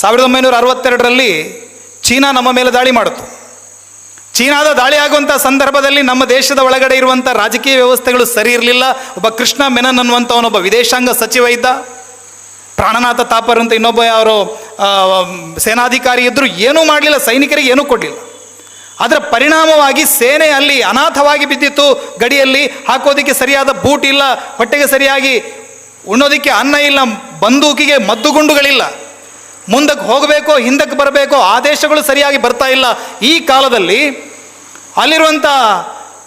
ಸಾವಿರದ ಒಂಬೈನೂರ ಅರವತ್ತೆರಡರಲ್ಲಿ ಚೀನಾ ನಮ್ಮ ಮೇಲೆ ದಾಳಿ ಮಾಡಿತು. ಚೀನಾದ ದಾಳಿ ಆಗುವಂಥ ಸಂದರ್ಭದಲ್ಲಿ ನಮ್ಮ ದೇಶದ ಒಳಗಡೆ ಇರುವಂಥ ರಾಜಕೀಯ ವ್ಯವಸ್ಥೆಗಳು ಸರಿ ಇರಲಿಲ್ಲ. ಒಬ್ಬ ಕೃಷ್ಣ ಮೆನನ್ ಅನ್ನುವಂಥವನೊಬ್ಬ ವಿದೇಶಾಂಗ ಸಚಿವ ಇದ್ದ. ಪ್ರಾಣನಾಥ ತಾಪರ್ ಅಂತ ಇನ್ನೊಬ್ಬ ಯಾರೋ ಸೇನಾಧಿಕಾರಿ ಇದ್ದರು ಏನೂ ಮಾಡಲಿಲ್ಲ, ಸೈನಿಕರಿಗೆ ಏನೂ ಕೊಡಲಿಲ್ಲ. ಅದರ ಪರಿಣಾಮವಾಗಿ ಸೇನೆ ಅಲ್ಲಿ ಅನಾಥವಾಗಿ ಬಿದ್ದಿತ್ತು ಗಡಿಯಲ್ಲಿ. ಹಾಕೋದಕ್ಕೆ ಸರಿಯಾದ ಬೂಟ್ ಇಲ್ಲ, ಹೊಟ್ಟೆಗೆ ಸರಿಯಾಗಿ ಉಣ್ಣೋದಕ್ಕೆ ಅನ್ನ ಇಲ್ಲ, ಬಂದೂಕಿಗೆ ಮದ್ದುಗುಂಡುಗಳಿಲ್ಲ. ಮುಂದಕ್ಕೆ ಹೋಗಬೇಕೋ, ಹಿಂದಕ್ಕೆ ಬರಬೇಕೋ, ಆದೇಶಗಳು ಸರಿಯಾಗಿ ಬರ್ತಾ ಇಲ್ಲ. ಈ ಕಾಲದಲ್ಲಿ ಅಲ್ಲಿರುವಂಥ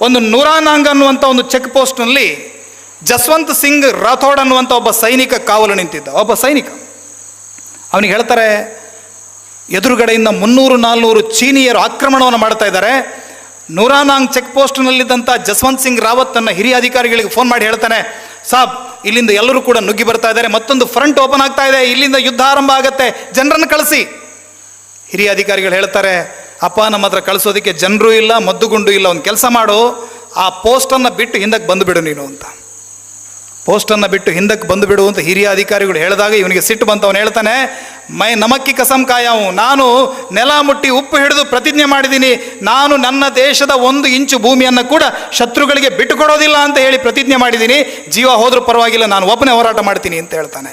ಒಂದು ನೂರಾನಾಂಗ್ ಅನ್ನುವಂಥ ಒಂದು ಚೆಕ್ ಪೋಸ್ಟ್ನಲ್ಲಿ ಜಸ್ವಂತ್ ಸಿಂಗ್ ರಾಥೋಡ್ ಅನ್ನುವಂಥ ಒಬ್ಬ ಸೈನಿಕ ಕಾವಲು ನಿಂತಿದ್ದ. ಒಬ್ಬ ಸೈನಿಕ. ಅವನಿಗೆ ಹೇಳ್ತಾರೆ, ಎದುರುಗಡೆಯಿಂದ ಮುನ್ನೂರು, ನಾಲ್ನೂರು ಚೀನಿಯರು ಆಕ್ರಮಣವನ್ನು ಮಾಡ್ತಾ ಇದ್ದಾರೆ. ನೂರಾನಾಂಗ್ ಚೆಕ್ ಪೋಸ್ಟ್ನಲ್ಲಿದ್ದಂಥ ಜಸ್ವಂತ್ ಸಿಂಗ್ ರಾವತ್ ತನ್ನ ಹಿರಿಯ ಅಧಿಕಾರಿಗಳಿಗೆ ಫೋನ್ ಮಾಡಿ ಹೇಳ್ತಾನೆ ಸಾಬ್, ಇಲ್ಲಿಂದ ಎಲ್ಲರೂ ಕೂಡ ನುಗ್ಗಿ ಬರ್ತಾ ಇದ್ದಾರೆ. ಮತ್ತೊಂದು ಫ್ರಂಟ್ ಓಪನ್ ಆಗ್ತಾ ಇದೆ. ಇಲ್ಲಿಂದ ಯುದ್ಧ ಆರಂಭ ಆಗುತ್ತೆ. ಜನರನ್ನು ಕಳಿಸಿ. ಹಿರಿಯ ಅಧಿಕಾರಿಗಳು ಹೇಳ್ತಾರೆ, ಅಪ್ಪ, ನಮ್ಮ ಹತ್ರ ಕಳಿಸೋದಕ್ಕೆ ಜನರೂ ಇಲ್ಲ, ಮದ್ದುಗುಂಡು ಇಲ್ಲ. ಒಂದು ಕೆಲಸ ಮಾಡು. ಆ ಪೋಸ್ಟನ್ನು ಬಿಟ್ಟು ಹಿಂದಕ್ಕೆ ಬಂದುಬಿಡು ನೀನು ಅಂತ. ಪೋಸ್ಟನ್ನು ಬಿಟ್ಟು ಹಿಂದಕ್ಕೆ ಬಂದುಬಿಡು ಅಂತ ಹಿರಿಯ ಅಧಿಕಾರಿಗಳು ಹೇಳಿದಾಗ ಇವನಿಗೆ ಸಿಟ್ಟು ಬಂತು. ಅವನು ಹೇಳ್ತಾನೆ ಮೈ ನಮಕ್ಕಿ ಕಸಂ ಕಾಯವು. ನಾನು ನೆಲ ಮುಟ್ಟಿ ಉಪ್ಪು ಹಿಡಿದು ಪ್ರತಿಜ್ಞೆ ಮಾಡಿದ್ದೀನಿ. ನಾನು ನನ್ನ ದೇಶದ ಒಂದು ಇಂಚು ಭೂಮಿಯನ್ನು ಕೂಡ ಶತ್ರುಗಳಿಗೆ ಬಿಟ್ಟುಕೊಡೋದಿಲ್ಲ ಅಂತ ಹೇಳಿ ಪ್ರತಿಜ್ಞೆ ಮಾಡಿದ್ದೀನಿ. ಜೀವ ಹೋದರೂ ಪರವಾಗಿಲ್ಲ, ನಾನು ಒಬ್ಬನೇ ಹೋರಾಟ ಮಾಡ್ತೀನಿ ಅಂತ ಹೇಳ್ತಾನೆ.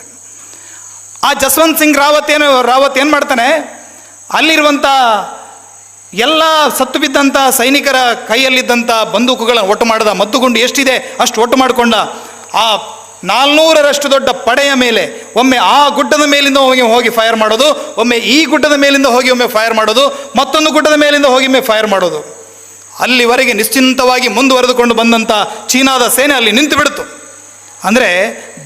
ಆ ಜಸ್ವಂತ್ ಸಿಂಗ್ ರಾವತ್ ಏನು ರಾವತ್ ಏನು ಮಾಡ್ತಾನೆ? ಅಲ್ಲಿರುವಂಥ ಎಲ್ಲ ಸತ್ತು ಬಿದ್ದಂಥ ಸೈನಿಕರ ಕೈಯಲ್ಲಿದ್ದಂಥ ಬಂದೂಕುಗಳನ್ನು ಒಟ್ಟು ಮಾಡಿದ ಮದ್ದುಗುಂಡು ಎಷ್ಟಿದೆ? ಅಷ್ಟು ಒಟ್ಟು ಮಾಡಿಕೊಂಡ. ಆ ನಾಲ್ನೂರರಷ್ಟು ದೊಡ್ಡ ಪಡೆಯ ಮೇಲೆ, ಒಮ್ಮೆ ಆ ಗುಡ್ಡದ ಮೇಲಿಂದ ಹೋಗಿ ಹೋಗಿ ಫೈರ್ ಮಾಡೋದು, ಒಮ್ಮೆ ಈ ಗುಡ್ಡದ ಮೇಲಿಂದ ಹೋಗಿ ಒಮ್ಮೆ ಫೈರ್ ಮಾಡೋದು, ಮತ್ತೊಂದು ಗುಡ್ಡದ ಮೇಲಿಂದ ಹೋಗಿ ಒಮ್ಮೆ ಫೈರ್ ಮಾಡೋದು. ಅಲ್ಲಿವರೆಗೆ ನಿಶ್ಚಿಂತವಾಗಿ ಮುಂದುವರೆದುಕೊಂಡು ಬಂದಂಥ ಚೀನಾದ ಸೇನೆ ಅಲ್ಲಿ ನಿಂತು ಬಿಡ್ತು ಅಂದರೆ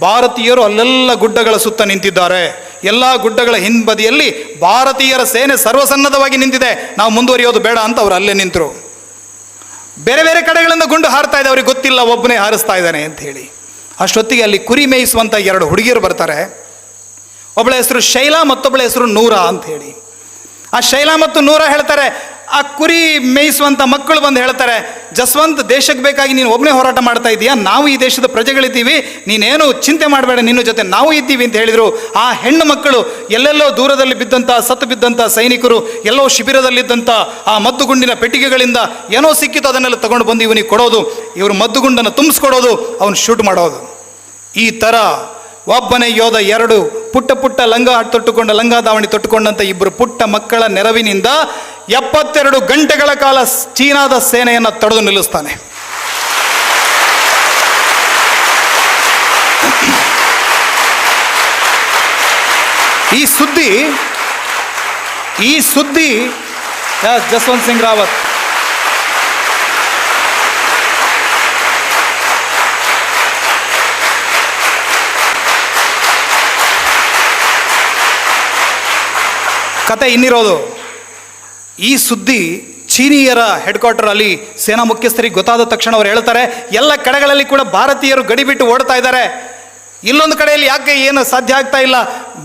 ಭಾರತೀಯರು ಅಲ್ಲೆಲ್ಲ ಗುಡ್ಡಗಳ ಸುತ್ತ ನಿಂತಿದ್ದಾರೆ. ಎಲ್ಲ ಗುಡ್ಡಗಳ ಹಿಂಬದಿಯಲ್ಲಿ ಭಾರತೀಯರ ಸೇನೆ ಸರ್ವಸನ್ನದ್ಧವಾಗಿ ನಿಂತಿದೆ. ನಾವು ಮುಂದುವರಿಯೋದು ಬೇಡ ಅಂತ ಅವರು ಅಲ್ಲೇ ನಿಂತರು. ಬೇರೆ ಬೇರೆ ಕಡೆಗಳಿಂದ ಗುಂಡು ಹಾರ್ತಾ ಇದೆ, ಅವ್ರಿಗೆ ಗೊತ್ತಿಲ್ಲ, ಒಬ್ಬನೇ ಹಾರಿಸ್ತಾ ಇದ್ದಾನೆ ಅಂತ ಹೇಳಿ. ಅಷ್ಟೊತ್ತಿಗೆ ಅಲ್ಲಿ ಕುರಿ ಮೇಯಿಸುವಂಥ ಎರಡು ಹುಡುಗಿಯರು ಬರ್ತಾರೆ. ಒಬ್ಬಳ ಹೆಸರು ಶೈಲಾ, ಮತ್ತೊಬ್ಬಳ ಹೆಸರು ನೂರ ಅಂತ ಹೇಳಿ. ಆ ಶೈಲಾ ಮತ್ತು ನೂರ ಹೇಳ್ತಾರೆ, ಆ ಕುರಿ ಮೇಯಿಸುವಂಥ ಮಕ್ಕಳು ಬಂದು ಹೇಳ್ತಾರೆ ಜಸ್ವಂತ್ ದೇಶಕ್ಕೆ ಬೇಕಾಗಿ ನೀನು ಒಬ್ಬನೇ ಹೋರಾಟ ಮಾಡ್ತಾ ಇದೀಯಾ? ನಾವು ಈ ದೇಶದ ಪ್ರಜೆಗಳಿದ್ದೀವಿ. ನೀನೇನು ಚಿಂತೆ ಮಾಡಬೇಡ, ನಿನ್ನ ಜೊತೆ ನಾವು ಇದ್ದೀವಿ ಅಂತ ಹೇಳಿದರು. ಆ ಹೆಣ್ಣು ಮಕ್ಕಳು ಎಲ್ಲೆಲ್ಲೋ ದೂರದಲ್ಲಿ ಬಿದ್ದಂಥ ಸತ್ತು ಬಿದ್ದಂಥ ಸೈನಿಕರು, ಎಲ್ಲೋ ಶಿಬಿರದಲ್ಲಿದ್ದಂಥ ಆ ಮದ್ದುಗುಂಡಿನ ಪೆಟ್ಟಿಗೆಗಳಿಂದ ಏನೋ ಸಿಕ್ಕಿತು ಅದನ್ನೆಲ್ಲ ತಗೊಂಡು ಬಂದು ಇವನಿಗೆ ಕೊಡೋದು. ಇವರು ಮದ್ದುಗುಂಡನ್ನು ತುಂಬಿಸ್ಕೊಡೋದು, ಅವನು ಶೂಟ್ ಮಾಡೋದು. ಈ ಥರ ಒಬ್ಬನೇ ಯೋಧ, ಎರಡು ಪುಟ್ಟ ಪುಟ್ಟ ಲಂಗ ತೊಟ್ಟುಕೊಂಡ, ಲಂಗ ದಾವಣಿ ತೊಟ್ಟುಕೊಂಡಂಥ ಇಬ್ಬರು ಪುಟ್ಟ ಮಕ್ಕಳ ನೆರವಿನಿಂದ ಎಪ್ಪತ್ತೆರಡು ಗಂಟೆಗಳ ಕಾಲ ಚೀನಾದ ಸೇನೆಯನ್ನು ತಡೆದು ನಿಲ್ಲಿಸ್ತಾನೆ. ಈ ಸುದ್ದಿ ಈ ಸುದ್ದಿ ಜಸ್ವಂತ್ ಸಿಂಗ್ ರಾವತ್. ಕತೆ ಇನ್ನಿರೋದು. ಈ ಸುದ್ದಿ ಚೀನಿಯರ ಹೆಡ್ ಕ್ವಾರ್ಟರ್ ಅಲ್ಲಿ ಸೇನಾ ಮುಖ್ಯಸ್ಥರಿಗೆ ಗೊತ್ತಾದ ತಕ್ಷಣ ಅವ್ರು ಹೇಳ್ತಾರೆ, ಎಲ್ಲ ಕಡೆಗಳಲ್ಲಿ ಕೂಡ ಭಾರತೀಯರು ಗಡಿ ಬಿಟ್ಟು ಓಡ್ತಾ ಇದ್ದಾರೆ. ಇಲ್ಲೊಂದು ಕಡೆಯಲ್ಲಿ ಯಾಕೆ ಏನು ಸಾಧ್ಯ ಆಗ್ತಾ ಇಲ್ಲ?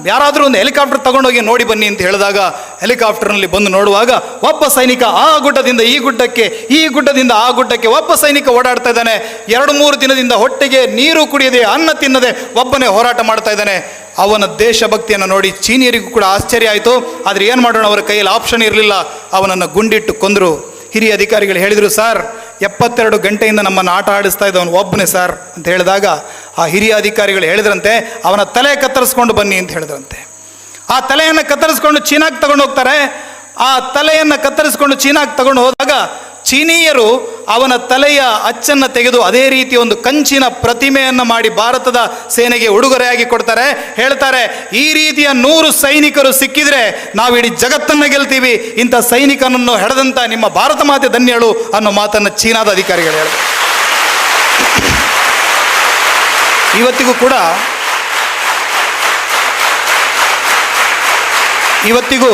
ಯಾರಾದರೂ ಒಂದು ಹೆಲಿಕಾಪ್ಟರ್ ತಗೊಂಡೋಗಿ ನೋಡಿ ಬನ್ನಿ ಅಂತ ಹೇಳಿದಾಗ ಹೆಲಿಕಾಪ್ಟರ್ನಲ್ಲಿ ಬಂದು ನೋಡುವಾಗ ಒಬ್ಬ ಸೈನಿಕ ಆ ಗುಡ್ಡದಿಂದ ಈ ಗುಡ್ಡಕ್ಕೆ, ಈ ಗುಡ್ಡದಿಂದ ಆ ಗುಡ್ಡಕ್ಕೆ ಒಬ್ಬ ಸೈನಿಕ ಓಡಾಡ್ತಾ ಇದ್ದಾನೆ. ಎರಡು ಮೂರು ದಿನದಿಂದ ಹೊಟ್ಟೆಗೆ ನೀರು ಕುಡಿಯದೆ, ಅನ್ನ ತಿನ್ನದೆ ಒಬ್ಬನೇ ಹೋರಾಟ ಮಾಡ್ತಾ ಇದ್ದಾನೆ. ಅವನ ದೇಶಭಕ್ತಿಯನ್ನು ನೋಡಿ ಚೀನಿಯರಿಗೂ ಕೂಡ ಆಶ್ಚರ್ಯ ಆಯಿತು. ಆದರೆ ಏನು ಮಾಡೋಣ, ಅವರ ಕೈಯಲ್ಲಿ ಆಪ್ಷನ್ ಇರಲಿಲ್ಲ. ಅವನನ್ನು ಗುಂಡಿಟ್ಟು ಕೊಂದರು. ಹಿರಿಯ ಅಧಿಕಾರಿಗಳು ಹೇಳಿದರು, ಸರ್, ಎಪ್ಪತ್ತೆರಡು ಗಂಟೆಯಿಂದ ನಮ್ಮನ್ನು ಆಟ ಆಡಿಸ್ತಾ ಇದ್ದವನು ಒಬ್ಬನೇ ಸರ್, ಅಂತ ಹೇಳಿದಾಗ ಆ ಹಿರಿಯ ಅಧಿಕಾರಿಗಳು ಹೇಳಿದ್ರಂತೆ, ಅವನ ತಲೆ ಕತ್ತರಿಸ್ಕೊಂಡು ಬನ್ನಿ, ಅಂತ ಹೇಳಿದ್ರಂತೆ. ಆ ತಲೆಯನ್ನು ಕತ್ತರಿಸ್ಕೊಂಡು ಚೀನಾಕ್ಕೆ ತಗೊಂಡು ಹೋಗ್ತಾರೆ ಆ ತಲೆಯನ್ನು ಕತ್ತರಿಸ್ಕೊಂಡು ಚೀನಾಕ್ಕೆ ತಗೊಂಡು ಹೋದಾಗ ಚೀನೀಯರು ಅವನ ತಲೆಯ ಅಚ್ಚನ್ನು ತೆಗೆದು ಅದೇ ರೀತಿ ಒಂದು ಕಂಚಿನ ಪ್ರತಿಮೆಯನ್ನು ಮಾಡಿ ಭಾರತದ ಸೇನೆಗೆ ಉಡುಗೊರೆಯಾಗಿ ಕೊಡ್ತಾರೆ. ಹೇಳ್ತಾರೆ, ಈ ರೀತಿಯ ನೂರು ಸೈನಿಕರು ಸಿಕ್ಕಿದ್ರೆ ನಾವು ಇಡೀ ಜಗತ್ತನ್ನು ಗೆಲ್ತೀವಿ, ಇಂಥ ಸೈನಿಕನನ್ನು ಹೆಡೆದಂಥ ನಿಮ್ಮ ಭಾರತ ಮಾತೆ ಧನ್ಯಳು ಅನ್ನೋ ಮಾತನ್ನು ಚೀನಾದ ಅಧಿಕಾರಿಗಳು ಹೇಳ ಇವತ್ತಿಗೂ ಕೂಡ ಇವತ್ತಿಗೂ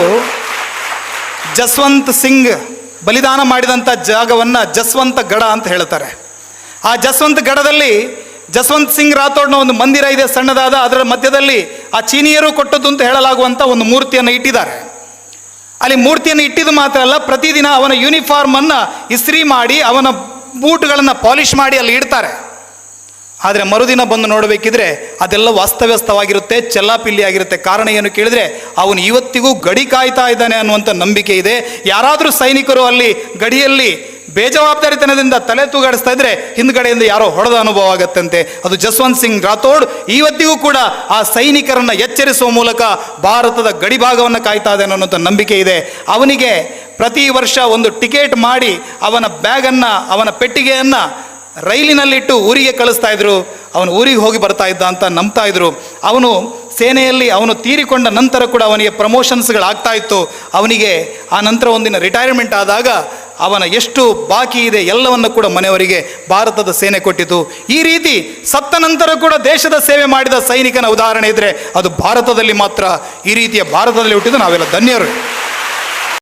ಜಸ್ವಂತ್ ಸಿಂಗ್ ಬಲಿದಾನ ಮಾಡಿದಂಥ ಜಾಗವನ್ನು ಜಸ್ವಂತ ಗಡ ಅಂತ ಹೇಳ್ತಾರೆ. ಆ ಜಸ್ವಂತ ಗಡದಲ್ಲಿ ಜಸ್ವಂತ್ ಸಿಂಗ್ ರಾಥೋಡ್ನ ಒಂದು ಮಂದಿರ ಇದೆ ಸಣ್ಣದಾದ, ಅದರ ಮಧ್ಯದಲ್ಲಿ ಆ ಚೀನಿಯರು ಕೊಟ್ಟದ್ದು ಅಂತ ಹೇಳಲಾಗುವಂಥ ಒಂದು ಮೂರ್ತಿಯನ್ನು ಇಟ್ಟಿದ್ದಾರೆ. ಅಲ್ಲಿ ಮೂರ್ತಿಯನ್ನು ಇಟ್ಟಿದ್ದು ಮಾತ್ರ ಅಲ್ಲ, ಪ್ರತಿದಿನ ಅವನ ಯೂನಿಫಾರ್ಮನ್ನು ಇಸ್ತ್ರಿ ಮಾಡಿ, ಅವನ ಬೂಟ್ಗಳನ್ನು ಪಾಲಿಷ್ ಮಾಡಿ ಅಲ್ಲಿ ಇಡ್ತಾರೆ. ಆದರೆ ಮರುದಿನ ಬಂದು ನೋಡಬೇಕಿದ್ರೆ ಅದೆಲ್ಲ ವಾಸ್ತವ್ಯಸ್ತವಾಗಿರುತ್ತೆ ಚೆಲ್ಲಾಪಿಲ್ಲಿ ಆಗಿರುತ್ತೆ ಕಾರಣ ಏನು ಕೇಳಿದ್ರೆ, ಅವನು ಇವತ್ತಿಗೂ ಗಡಿ ಕಾಯ್ತಾ ಇದ್ದಾನೆ ಅನ್ನುವಂಥ ನಂಬಿಕೆ ಇದೆ. ಯಾರಾದರೂ ಸೈನಿಕರು ಅಲ್ಲಿ ಗಡಿಯಲ್ಲಿ ಬೇಜವಾಬ್ದಾರಿತನದಿಂದ ತಲೆ ತೂಗಾಡಿಸ್ತಾ ಇದ್ರೆ ಹಿಂದ್ಗಡೆಯಿಂದ ಯಾರೋ ಹೊಡೆದ ಅನುಭವ ಆಗತ್ತಂತೆ. ಅದು ಜಸ್ವಂತ್ ಸಿಂಗ್ ರಾಥೋಡ್ ಇವತ್ತಿಗೂ ಕೂಡ ಆ ಸೈನಿಕರನ್ನ ಎಚ್ಚರಿಸುವ ಮೂಲಕ ಭಾರತದ ಗಡಿ ಭಾಗವನ್ನು ಕಾಯ್ತಾ ಇದ್ದಾನೆ ಅನ್ನೋಂಥ ನಂಬಿಕೆ ಇದೆ. ಅವನಿಗೆ ಪ್ರತಿ ವರ್ಷ ಒಂದು ಟಿಕೆಟ್ ಮಾಡಿ ಅವನ ಬ್ಯಾಗನ್ನು, ಅವನ ಪೆಟ್ಟಿಗೆಯನ್ನು ರೈಲಿನಲ್ಲಿಟ್ಟು ಊರಿಗೆ ಕಳಿಸ್ತಾ ಇದ್ರು, ಅವನು ಊರಿಗೆ ಹೋಗಿ ಬರ್ತಾ ಇದ್ದ ಅಂತ ನಂಬ್ತಾ ಇದ್ರು. ಅವನು ಸೇನೆಯಲ್ಲಿ ಅವನು ತೀರಿಕೊಂಡ ನಂತರ ಕೂಡ ಅವನಿಗೆ ಪ್ರಮೋಷನ್ಸ್ಗಳಾಗ್ತಾ ಇತ್ತು. ಅವನಿಗೆ ಆ ನಂತರ ಒಂದಿನ ರಿಟೈರ್ಮೆಂಟ್ ಆದಾಗ ಅವನ ಎಷ್ಟು ಬಾಕಿ ಇದೆ ಎಲ್ಲವನ್ನು ಕೂಡ ಮನೆಯವರಿಗೆ ಭಾರತದ ಸೇನೆ ಕೊಟ್ಟಿತು. ಈ ರೀತಿ ಸತ್ತ ನಂತರ ಕೂಡ ದೇಶದ ಸೇವೆ ಮಾಡಿದ ಸೈನಿಕನ ಉದಾಹರಣೆ ಇದ್ದರೆ ಅದು ಭಾರತದಲ್ಲಿ ಮಾತ್ರ. ಈ ರೀತಿಯ ಭಾರತದಲ್ಲಿ ಹುಟ್ಟಿದ ನಾವೆಲ್ಲ ಧನ್ಯರು.